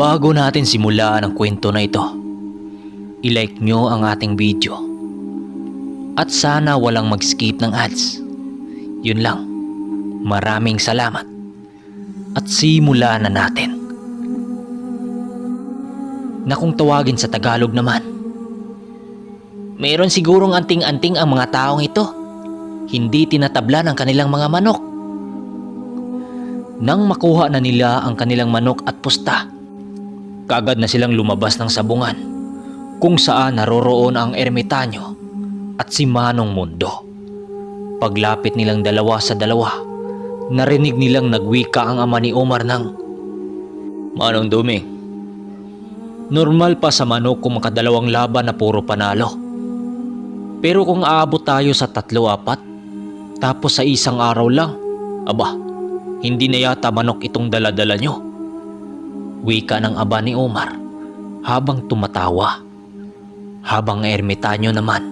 Bago natin simulaan ang kwento na ito, ilike nyo ang ating video. At sana walang mag-skip ng ads. Yun lang. Maraming salamat. At simulaan na natin. Na kung tawagin sa Tagalog naman, Meron sigurong anting-anting ang mga taong ito. Hindi tinatabla ng kanilang mga manok. Nang makuha na nila ang kanilang manok at pusta, kagad na silang lumabas ng sabungan kung saan naroroon ang ermitanyo at si Manong Mundo. Paglapit nilang dalawa sa dalawa, narinig nilang nagwika ang ama ni Omar ng Manong Duming, normal pa sa manok kung makadalawang laban na puro panalo. Pero kung aabot tayo sa tatlo-apat, tapos sa isang araw lang, aba, hindi na yata manok itong daladala nyo. Wika ng aba ni Omar habang tumatawa. Habang ermitanyo naman,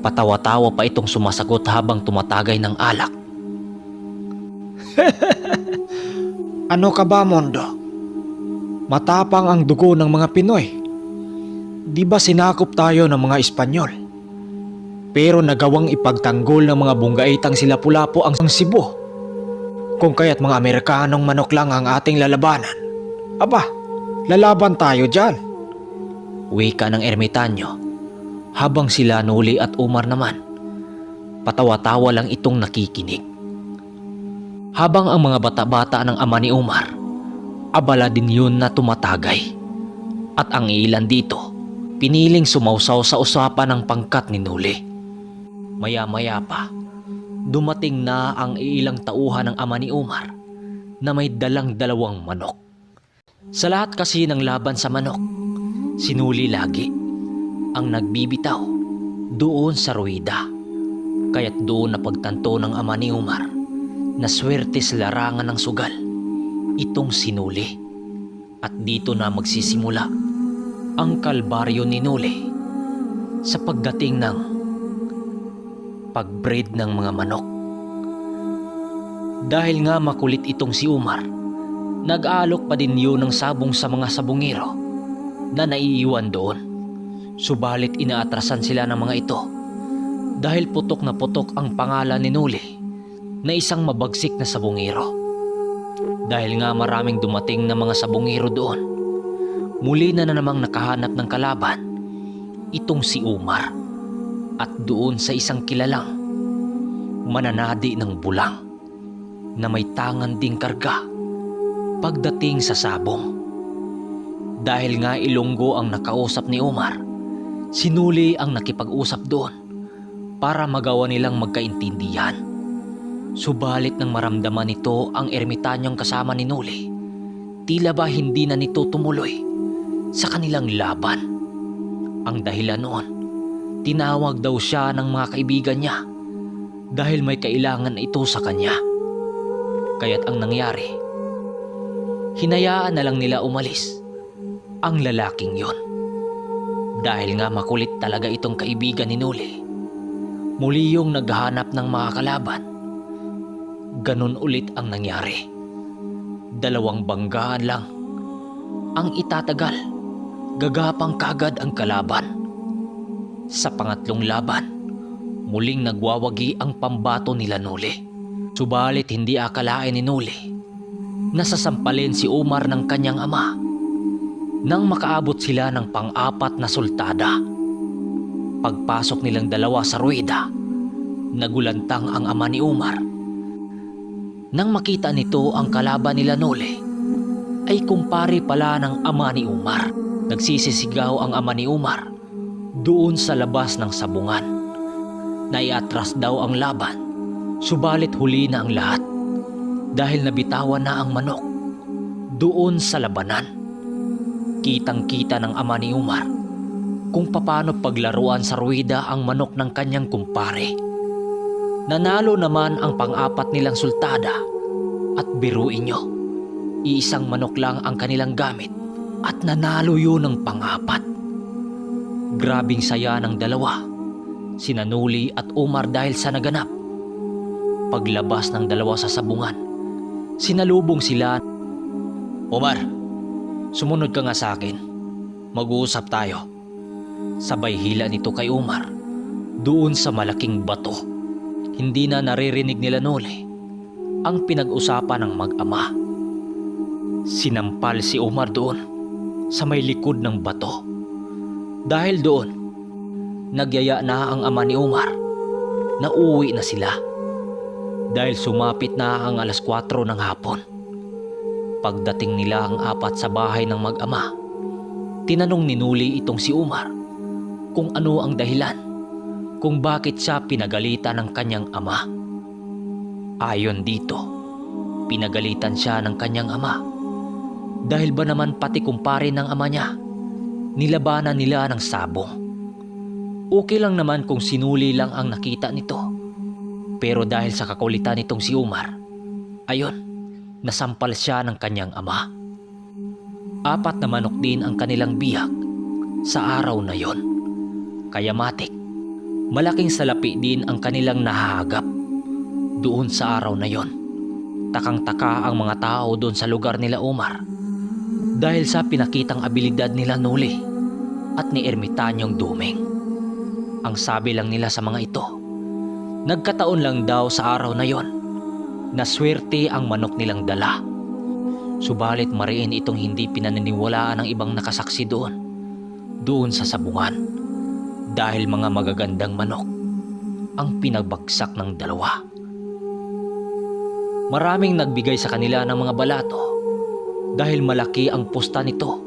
patawa-tawa pa itong sumasagot habang tumatagay ng alak. Ano ka ba, Mondo? Matapang ang dugo ng mga Pinoy. Di ba sinakop tayo ng mga Espanyol? Pero nagawang ipagtanggol ng mga bunggaitang sila pulapo ang Cebu. Kung kaya't mga Amerikanong manok lang ang ating lalabanan. Aba, lalaban tayo dyan. Wika ng ermitanyo habang sila Nuli at Umar naman. Patawa-tawa lang itong nakikinig. Habang ang mga bata-bata ng ama ni Umar, abala din yun na tumatagay. At ang ilan dito, piniling sumausaw sa usapan ng pangkat ni Nuli. Maya-maya pa, dumating na ang ilang tauhan ng ama ni Umar na may dalang dalawang manok. Sa lahat kasi ng laban sa manok, sinuli lagi ang nagbibitaw doon sa ruida. Kaya't doon napagtanto ng ama ni Umar na swerte sa larangan ng sugal itong sinuli. At dito na magsisimula ang kalbaryo ni Nuli sa pagdating ng pagbreed ng mga manok. Dahil nga makulit itong si Umar, nag-aalok pa din yun ng sabong sa mga sabungero na naiiwan doon. Subalit inaatrasan sila ng mga ito dahil putok na putok ang pangalan ni Nuli na isang mabagsik na sabungero. Dahil nga maraming dumating na mga sabungero doon, muli na na namang nakahanap ng kalaban itong si Umar at doon sa isang kilalang mananadi ng bulang na may tangan ding karga pagdating sa sabong. Dahil nga ilonggo ang nakausap ni Omar, sinuli ang nakipag-usap doon para magawa nilang magkaintindihan. Subalit nang maramdaman nito ang ermitanyong kasama ni Nuli, tila ba hindi na nito tumuloy sa kanilang laban. Ang dahilan noon, tinawag daw siya ng mga kaibigan niya dahil may kailangan ito sa kanya. Kaya't ang nangyari, hinayaan na lang nila umalis ang lalaking yon. Dahil nga makulit talaga itong kaibigan ni Nuli. Muli yung naghahanap ng mga kalaban. Ganon ulit ang nangyari. Dalawang banggaan lang ang itatagal. Gagapang kagad ang kalaban. Sa pangatlong laban, muling nagwawagi ang pambato nila Nuli. Subalit hindi akalain ni Nuli na sasampalin si Umar ng kanyang ama nang makaabot sila ng pang-apat na sultada. Pagpasok nilang dalawa sa rueda, nagulantang ang ama ni Umar. Nang makita nito ang kalaban nila Nole, ay kumpare pala ng ama ni Umar. Nagsisisigaw ang ama ni Umar doon sa labas ng sabungan. Naiatras daw ang laban, subalit huli na ang lahat dahil nabitawan na ang manok doon sa labanan. Kitang-kita ng ama ni Umar kung paano paglaruan sa ruida ang manok ng kanyang kumpare. Nanalo naman ang pang-apat nilang sultada at biruin nyo, iisang manok lang ang kanilang gamit at nanalo yun ng pang-apat. Grabing saya ng dalawa, sinanuli at Umar dahil sa naganap. Paglabas ng dalawa sa sabungan, sinalubong sila. Umar, Sumunod ka nga sa akin. Mag-uusap tayo. Sabay hila nito kay Umar. Doon sa malaking bato. Hindi na naririnig nila Noli ang pinag-usapan ng mag-ama. Sinampal si Umar doon sa may likod ng bato. Dahil doon, nagyaya na ang ama ni Umar na uwi na sila. Dahil sumapit na ang alas 4 ng hapon. Pagdating nila ang apat sa bahay ng mag-ama, tinanong ni Nuli itong si Umar kung ano ang dahilan kung bakit siya pinagalitan ng kanyang ama. Ayon dito, pinagalitan siya ng kanyang ama. Dahil ba naman pati kumpare ng ama niya, nilabanan nila ng sabong. Okay lang naman kung sinuli lang ang nakita nito. Pero dahil sa kakulitan nitong si Umar, ayon, nasampal siya ng kanyang ama. Apat na manok din ang kanilang biyag sa araw na yon. Kaya matik, malaking salapi din ang kanilang nahagap doon sa araw na yon. Takang-taka ang mga tao doon sa lugar nila Umar dahil sa pinakitang abilidad nila Nuli at ni Ermitanyong Duming. Ang sabi lang nila sa mga ito, nagkataon lang daw sa araw na yon na swerte ang manok nilang dala. Subalit mariin itong hindi pinaniniwalaan ng ibang nakasaksi doon, doon sa sabungan, dahil mga magagandang manok ang pinagbagsak ng dalawa. Maraming nagbigay sa kanila ng mga balato dahil malaki ang pusta nito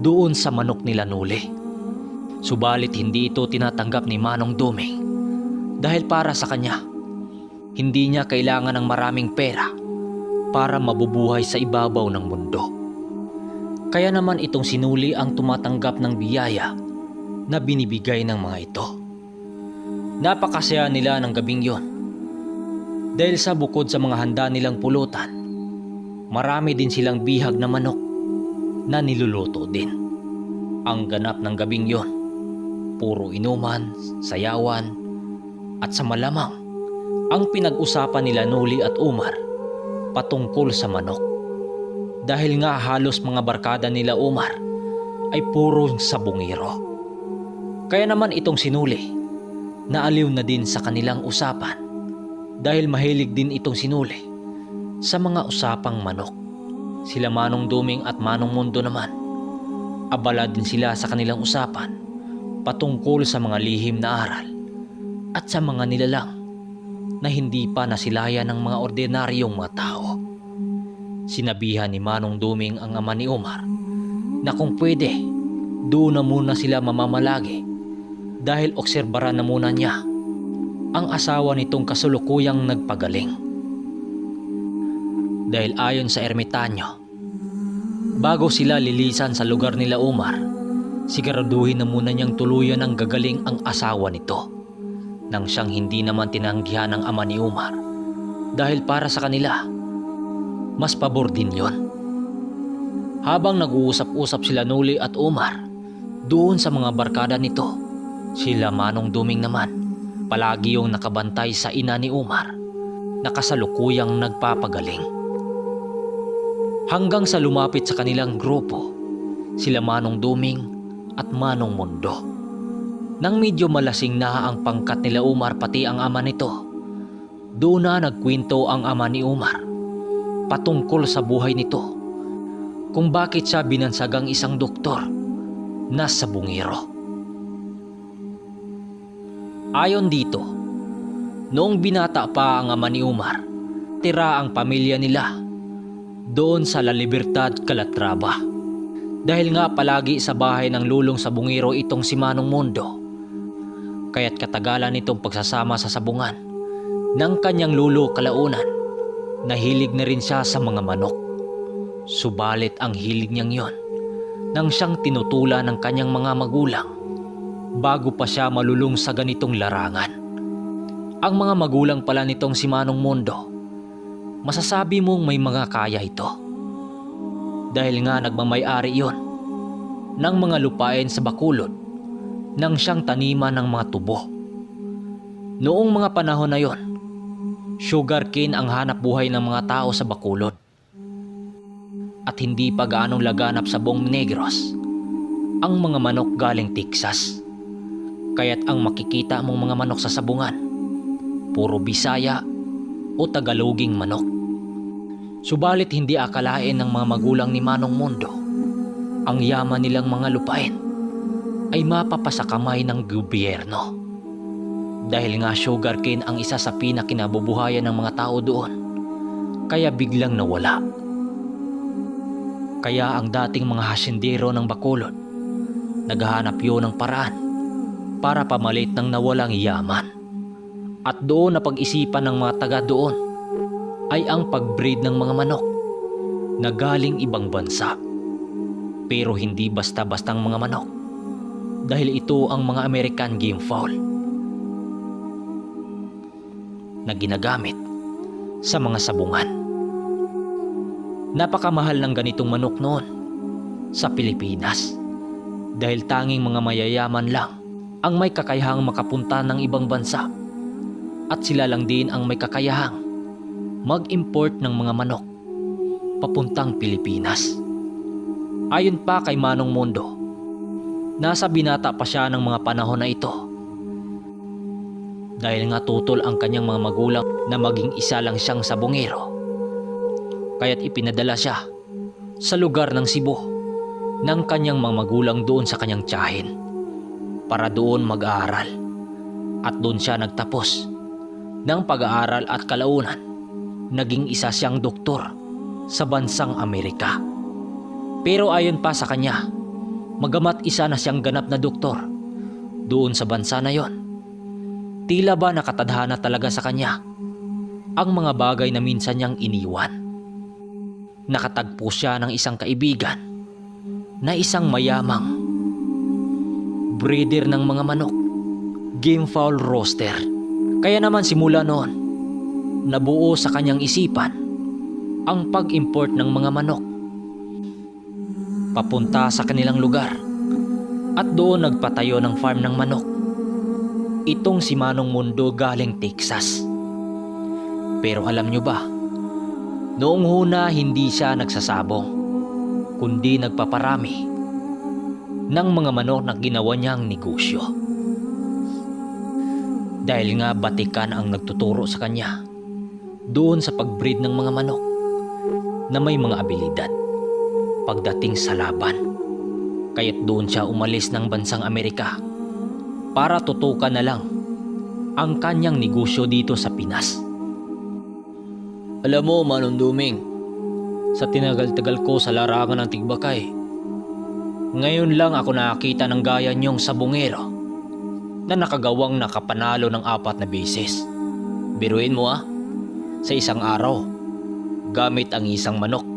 doon sa manok nila Nuli. Subalit hindi ito tinatanggap ni Manong Duming dahil para sa kanya, hindi niya kailangan ng maraming pera para mabubuhay sa ibabaw ng mundo. Kaya naman itong sinuli ang tumatanggap ng biyaya na binibigay ng mga ito. Napakasaya nila ng gabing yon dahil sa bukod sa mga handa nilang pulutan, marami din silang bihag na manok na niluluto din. Ang ganap ng gabing yon, puro inuman, sayawan, at sa malamang, ang pinag-usapan nila Nuli at Umar patungkol sa manok. Dahil nga halos mga barkada nila Umar ay puro sabungiro. Kaya naman itong sinuli, naaliw na din sa kanilang usapan dahil mahilig din itong sinuli sa mga usapang manok. Sila Manong Duming at Manong Mundo naman, abala din sila sa kanilang usapan patungkol sa mga lihim na aral at sa mga nilalang na hindi pa nasilaya ng mga ordinaryong mga tao. Sinabihan ni Manong Duming ang ama ni Umar na kung pwede, doon na muna sila mamamalagi dahil obserbaran na muna niya ang asawa nitong kasulukuyang nagpagaling. Dahil ayon sa ermitanyo, bago sila lilisan sa lugar nila Umar, siguraduhin na muna niyang tuluyan ang gagaling ang asawa nito nang siyang hindi naman tinanggihan ng ama ni Umar dahil para sa kanila, mas pabor din yon. Habang nag-uusap-usap sila Nuli at Umar doon sa mga barkada nito, sila Manong Duming naman palagi yung nakabantay sa ina ni Umar na kasalukuyang nagpapagaling. Hanggang sa lumapit sa kanilang grupo, sila Manong Duming at Manong Mundo. Nang medyo malasing na ang pangkat nila Umar pati ang ama nito, doon na nagkwento ang ama ni Umar patungkol sa buhay nito kung bakit siya binansagang isang doktor na sa bungiro. Ayon dito, noong binata pa ang ama ni Umar, tira ang pamilya nila doon sa La Libertad, Calatrava. Dahil nga palagi sa bahay ng lulong sa bungiro itong si Manong Mundo. Kaya't katagalan nitong pagsasama sa sabungan ng kanyang lulo kalaunan, nahilig na rin siya sa mga manok. Subalit ang hilig niyang yon nang siyang tinutula ng kanyang mga magulang bago pa siya malulung sa ganitong larangan. Ang mga magulang pala nitong si Manong Mundo, masasabi mong may mga kaya ito. Dahil nga nagmamayari yon ng mga lupain sa Bakulod nang siyang taniman ng mga tubo. Noong mga panahon na yon, sugarcane ang hanap buhay ng mga tao sa Bakulod. at hindi pa gaanong laganap sa buong Negros ang mga manok galing Texas. Kaya't ang makikita mong mga manok sa sabungan, puro Bisaya o Tagaloging manok. Subalit hindi akalain ng mga magulang ni Manong Mondo ang yaman nilang mga lupain ay mapapasa kamay ng gobyerno. Dahil nga sugarcane ang isa sa pinakinabubuhayan ng mga tao doon, kaya biglang nawala. Kaya ang dating mga hasyendero ng Bacolod, naghahanap yun ng paraan para pamalit ng nawalang yaman. At doon na pag-isipan ng mga taga doon ay ang pag-breed ng mga manok na galing ibang bansa. Pero hindi basta-bastang mga manok dahil ito ang mga American game fowl na ginagamit sa mga sabungan. Napakamahal ng ganitong manok noon sa Pilipinas dahil tanging mga mayayaman lang ang may kakayahang makapunta ng ibang bansa at sila lang din ang may kakayahang mag-import ng mga manok papuntang Pilipinas. Ayon pa kay Manong Mondo, nasa binata pa siya ng mga panahon na ito. Dahil nga tutol ang kanyang mga magulang na maging isa lang siyang sabongero. Kaya't ipinadala siya sa lugar ng Cebu ng kanyang mga magulang doon sa kanyang tiyahin para doon mag-aaral. At doon siya nagtapos ng pag-aaral at kalaunan. Naging isa siyang doktor sa bansang Amerika. Pero ayon pa sa kanya, magamat isa na siyang ganap na doktor doon sa bansa na yon. Tila ba nakatadhana talaga sa kanya ang mga bagay na minsan niyang iniwan. Nakatagpo siya ng isang kaibigan na isang mayamang breeder ng mga manok, game fowl roaster. Kaya naman simula noon, nabuo sa kanyang isipan ang pag-import ng mga manok papunta sa kanilang lugar at doon nagpatayo ng farm ng manok. Itong si Manong Mundo galing Texas. Pero alam nyo ba, noong una hindi siya nagsasabong, kundi nagpaparami ng mga manok na ginawa niyang negosyo. Dahil nga batikan ang nagtuturo sa kanya doon sa pagbreed ng mga manok na may mga abilidad pagdating sa laban. Kaya't doon siya umalis ng bansang Amerika para tutukan na lang ang kanyang negosyo dito sa Pinas. Alam mo, Manong Duming, sa tinagal-tagal ko sa larangan ng tigbakay, ngayon lang ako nakakita ng gaya niyong sabungero na nakagawang nakapanalo ng apat na beses. Biruin mo ah, sa isang araw, gamit ang isang manok